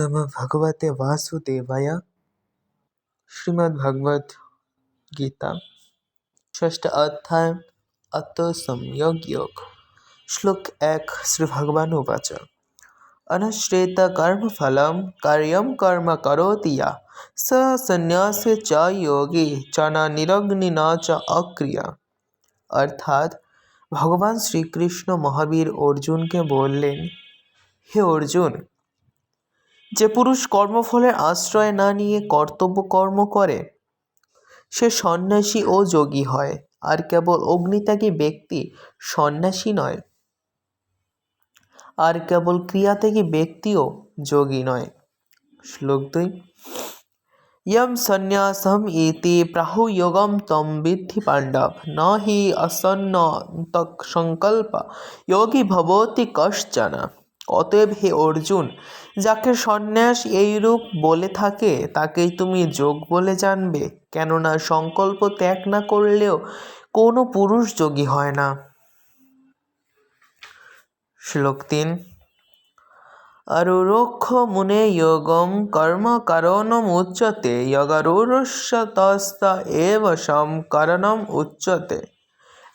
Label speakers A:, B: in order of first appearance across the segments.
A: नमः भगवते वासुदेवाय। श्रीमद्भगवत गीता षष्ठ अध्याय, अत संयोग योग। श्लोक एक श्री भगवान उवाच अनश्रेत कर्म फलम कार्यम कर्म करोति या। स संन्यास च योगी च न निरग्नि न च अक्रिया। अर्थात, भगवान श्री कृष्ण महावीर अर्जुन के बोललें हे अर्जुन যে পুরুষ কর্মফলের আশ্রয় না নিয়ে কর্তব্য কর্ম করে, সে সন্ন্যাসী ও যোগী হয়, আর কেবল অগ্নিত্যাগী ব্যক্তি সন্ন্যাসী নয়। আর কেবল ক্রিয়াত্যাগী ব্যক্তিও যোগী নয়। শ্লোক দুই। ইয়ম সন্ন্যাসম ইতি প্রাহুযোগম তম বিদ্ধি পাণ্ডব। ন হি আসন্ন সংকল্প। যোগী ভবতি কশ্চনা। অতএব হে অর্জুন, যাকে সন্ন্যাস এইরূপ বলে থাকে, তাকেই তুমি যোগ বলে জানবে। কেননা সংকল্প ত্যাগ না করলেও কোনো পুরুষ যোগী হয় না। শ্লোক তিন। আরুরক্ষ মুনে যোগম কর্ম কারণম উচ্যতে যোগারুরস্য তস্ত এব সম কারণম উচ্যতে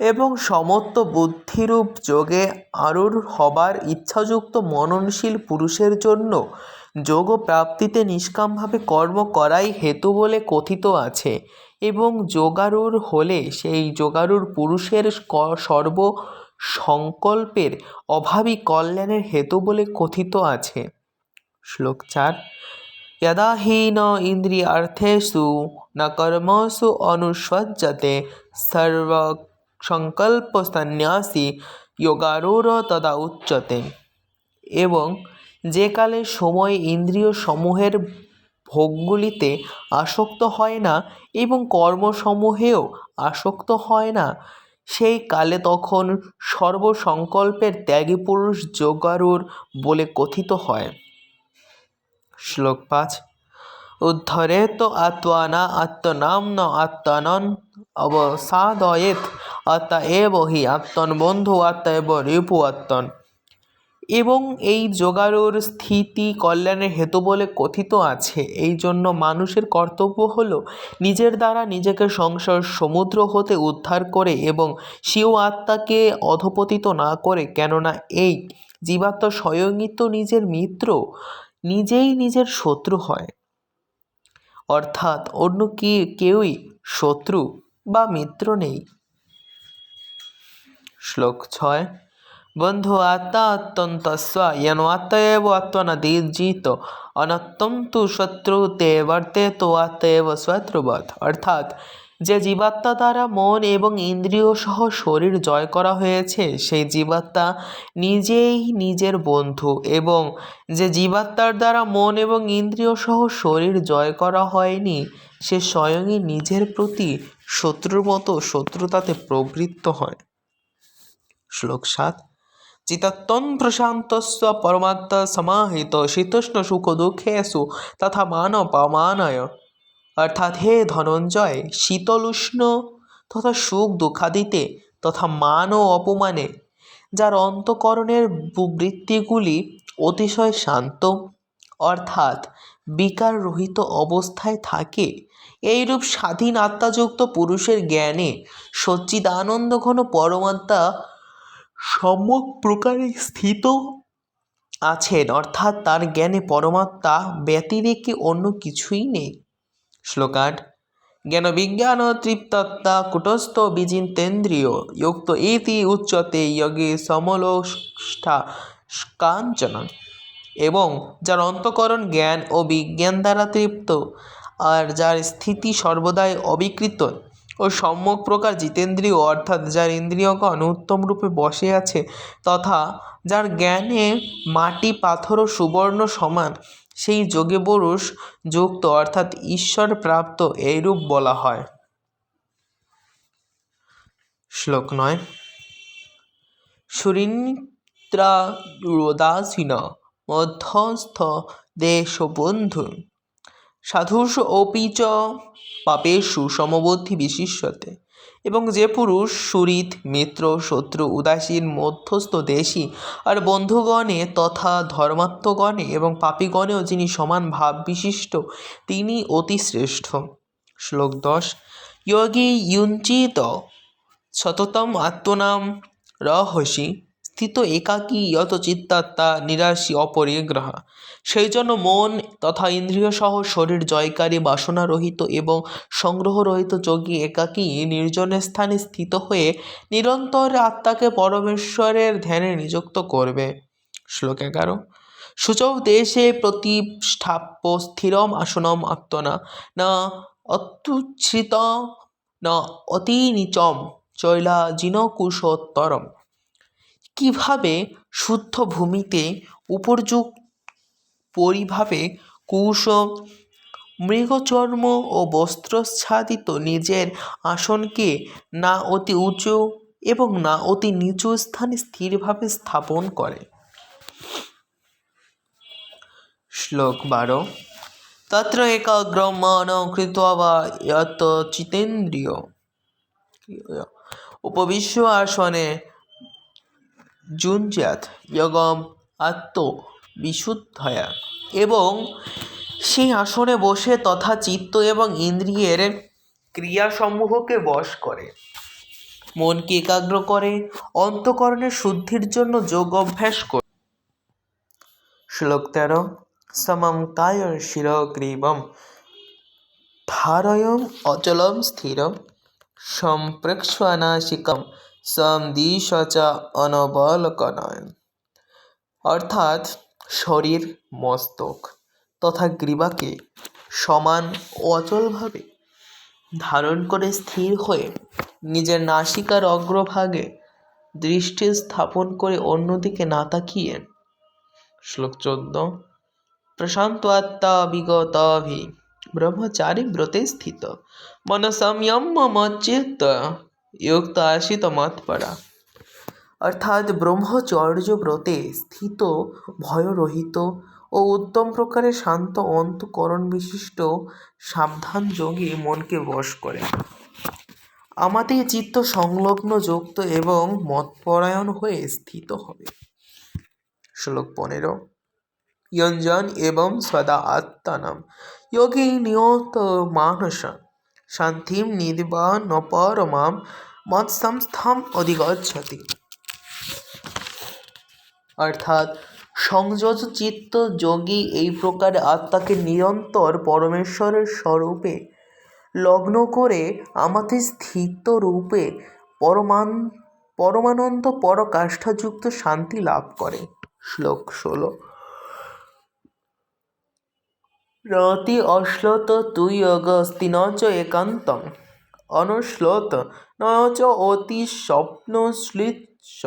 A: এবং সমত্ব বুদ্ধিরূপ যোগে আরুর হবার ইচ্ছাযুক্ত মননশীল পুরুষের জন্য যোগ প্রাপ্তিতে নিষ্কামভাবে কর্ম করাই হেতু বলে কথিত আছে এবং যোগারুর হলে সেই যোগারুর পুরুষের সর্ব সংকল্পের অভাবী কল্যাণের হেতু বলে কথিত আছে শ্লোক চার यदा हि न इन्द्रियार्थेषु न कर्मसु अनुष्वज्यते সন্ন্যাসী যোগারুর তদা উচ্চতে। এবং যে কালে সময় ইন্দ্রিয় সমূহের ভোগগুলিতে আসক্ত হয় না এবং কর্মসমূহেও আসক্ত হয় না, সেই কালে তখন সর্বসংকল্পের ত্যাগী পুরুষ যোগারুর বলে কথিত হয়। শ্লোক পাঁচ, উদ্ধরেত আত্মানা আত্মনাম্ন আত্মানন অবসাদয়েত। আত্মা এব হি আত্মন, বন্ধু আত্মা এব, রিপু আত্মন। এবং এই যোগারুর স্থিতি কল্যাণের হেতু বলে কথিত আছে। এই জন্য মানুষের কর্তব্য হলো নিজের দ্বারা নিজেকে সংসার সমুদ্র হতে উদ্ধার করে এবং স্বীয় আত্মাকে অধপতিত না করে। কেননা এই জীবাত্মা স্বয়ংই নিজের মিত্র, নিজেই নিজের শত্রু হয়। অর্থাৎ অন্য কি, কেউই শত্রু বা মিত্র নেই। শ্লোক ছয়, বন্ধু আত্মা অত্যন্তস্ব আত্মা এব আত্মনদীর্জিত অনত্তম তু শত্রুতে বর্তে তো আত্মা এব শত্রুবধ অর্থাৎ, যে জীবাত্মা দ্বারা মন এবং ইন্দ্রিয় সহ শরীর জয় করা হয়েছে, সেই জীবাত্মা নিজেই নিজের বন্ধু এবং যে জীবাত্মার দ্বারা মন এবং ইন্দ্রিয় সহ শরীর জয় করা হয়নি, সে স্বয়ংই নিজের প্রতি শত্রুর মতো শত্রুতাতে প্রবৃত্ত হয়। শ্লোক সাত চিতত্বন প্রশান্তস্ব পরমাত্মা সমাহিত, শীতোষ্ণ সুখ দুঃখেষু তথা মান পামানয় অর্থাৎ হে ধনঞ্জয়, শীতল উষ্ণ তথা সুখ দুঃখাদিতে তথা মান ও অপমানে, যার অন্তকরণের বৃত্তিগুলি অতিশয় শান্ত, অর্থাৎ বিকার রহিত অবস্থায় থাকে এইরূপ স্বাধীন আত্মাযুক্ত পুরুষের জ্ঞানে সচ্চিদানন্দ ঘন পরমাত্মা সম্যক প্রকারে স্থিত আছেন। অর্থাৎ তার জ্ঞানে পরমাত্মা ব্যতিরেকে অন্য কিছুই নেই। শ্লোকাট জ্ঞান বিজ্ঞান তৃপ্তত্তা কুটস্থ বিজিন্তেন্দ্রিয় যুক্ত ইতি উচ্চতে যজ্ঞে সমলোষ্ঠা কাঞ্চন এবং যার অন্তকরণ জ্ঞান ও বিজ্ঞান দ্বারা তৃপ্ত। আর যার স্থিতি সর্বদাই অবিকৃত ও সম্যক প্রকার জিতেন্দ্রীয়, অর্থাৎ যার ইন্দ্রিয়গণ উত্তম রূপে বসে আছে তথা যার জ্ঞানে মাটি, পাথর ও সুবর্ণ সমান, সেই যোগে পুরুষ যুক্ত, অর্থাৎ ঈশ্বর প্রাপ্ত এইরূপ বলা হয়। শ্লোক নয়। সুরিন্দ্রাদাসীন মধ্যস্থ দেশবন্ধু সাধুষ অপি চ পাপেষু সমবুদ্ধি বিশিষ্যতে। এবং যে পুরুষ, সুরিত, মিত্র, শত্রু, উদাসীন, মধ্যস্থ, দেশী, আর বন্ধুগণে তথা ধর্মাত্মগণে এবং পাপীগণেও যিনি সমান ভাব বিশিষ্ট, তিনি অতি শ্রেষ্ঠ। শ্লোক দশ, যোগী ইউঞ্চিত সততম আত্মনাম রহসি স্থিত একাকী যত চিত্তাত্মা নিরাশী অপরিগ্রহ। সেই জন্য মন তথা ইন্দ্রিয় সহ শরীর জয়কারী, বাসনারহিত এবং সংগ্রহরহিত যোগী একাকী নির্জন স্থানে স্থিত হয়ে নিরন্তর আত্মাকে পরমেশ্বরের ধ্যানে নিযুক্ত করবে। শ্লোক এগারো। শুচৌ দেশে প্রতিষ্ঠাপ্য স্থিরম আসনম আত্মনা। না অত্যুচ্ছ্রিত না অতি নিচম চৈলাজিনকুশোত্তরম। কীভাবে শুদ্ধ ভূমিতে উপর্যুক পরিভাবে কুশ, মৃগচর্ম ও বস্ত্রচ্ছাদিত নিজের আসনকে না অতি উঁচু এবং না অতি নিচু স্থানে স্থিরভাবে স্থাপন করে। শ্লোক বারো। তত্র একাগ্রম মন কৃত্বা বা চিতেন্দ্রিয়। উপবিশ্ব আসনে যুঞ্জাত যগম আত্ম বিশুদ্ধয়া এবং সেই আসনে বসে তথা চিত্ত এবং ইন্দ্রিয়ের ক্রিয়াসমূহকে বশ করে। মনকে একাগ্র করে অন্তকরণের শুদ্ধির জন্য যোগ অভ্যাস করে। শ্লোক তেরো, সমম কায় শিরগ্রীবম ধারয়ম অচলম স্থিরম সম্প্রেক্ষণাশিকম সম দিশ চ অর্থাৎ শরীর, মস্তক তথা গ্রীবাকে সমান অচলভাবে ধারণ করে স্থির হয়ে নিজের নাসিকার অগ্রভাগে দৃষ্টি স্থাপন করে অন্যদিকে না তাকিয়ে শ্লোক চোদ্দ। প্রশান্ত আত্মা বিগতভি। ব্রহ্মচারী ব্রতে স্থিত। মন সংযম মচিত যুক্ত আশিত মৎপরা অর্থাৎ ব্রহ্মচর্য ব্রতে স্থিত ভয়রহিত ও উত্তম প্রকারে শান্ত অন্তকরণ বিশিষ্ট সাবধান যোগী মনকে বশ করে আমাদের চিত্ত সংলগ্ন যুক্ত এবং মতপরায়ণ হয়ে স্থিত হবে শ্লোক পনেরো यंजन एवं सदा आत्तानम योगी नियत मानस शांतिम निदिबान परमाम মৎসংস্থাম অধিগচ্ছতি অর্থাৎ সংযত চিত্ত যোগী এই প্রকার আত্মাকে নিরন্তর পরমেশ্বরের স্বরূপে লগ্ন করে আমাদের স্থিত রূপে পরমান পরমানন্দ পরকাষ্ঠাযুক্ত শান্তি লাভ করে শ্লোক ষোলো রতি অশ্লোত তুই চ একান্তং। অনুশ্লোত ন চ অতি স্বপ্ন শ্লিচ্ছ।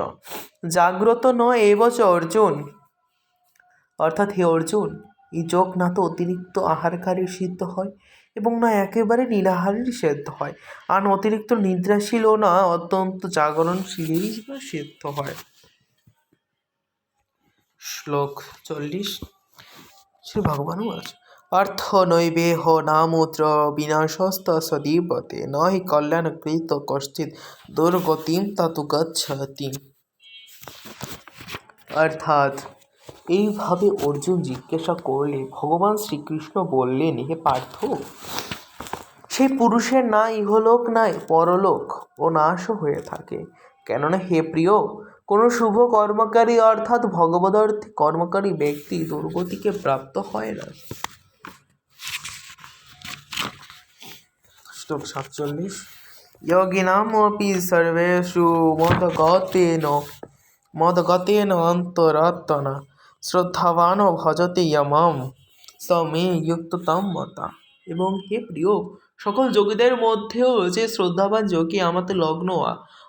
A: জাগ্রত ন এব চ অর্জুন। অর্থাৎ হে অর্জুন, এই যোগ না তো অতিরিক্ত আহারকারী সিদ্ধ হয় এবং না একেবারে নিরাহারের সিদ্ধ হয়। আর অতিরিক্ত নিদ্রাশীলও না, অত্যন্ত জাগরণশীলেরই বা সিদ্ধ হয়। শ্লোক চল্লিশ। শ্রী ভগবানও আছে। অর্থ নৈবেহ নামূত্র বিনাশস্ত সদীপতে ন হি কল্যাণকৃত কশ্চিৎ দুর্গতিম ততু গচ্ছতি। অর্থাৎ, এইভাবে অর্জুন জিজ্ঞাসা করলে, ভগবান শ্রীকৃষ্ণ বললেন, হে পার্থ সেই পুরুষের না ইহলোক নাই, পরলোক ও নাশও হয়ে থাকে। কেননা হে প্রিয়, কোনো শুভ কর্মকারী অর্থাৎ ভগবদর্থে কর্মকারী ব্যক্তি দুর্গতিকে প্রাপ্ত হয় না। শ্লোক সাতচল্লিশ। যোগিনামপি সর্বেষু মদগতেন মদগতেন অন্তরাত্মনা শ্রদ্ধাবান ভজতে ইয়মম স মে যুক্ততম মতা এবং হে প্রিয় সকল যোগীদের মধ্যেও যে শ্রদ্ধাবান যোগী আমাতে লগ্ন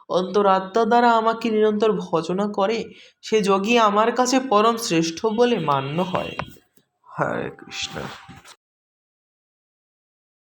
A: অন্তরাত্মা দ্বারা আমাকে নিরন্তর ভজনা করে সে যোগী আমার কাছে পরম শ্রেষ্ঠ বলে মান্য হয়। হরে কৃষ্ণ।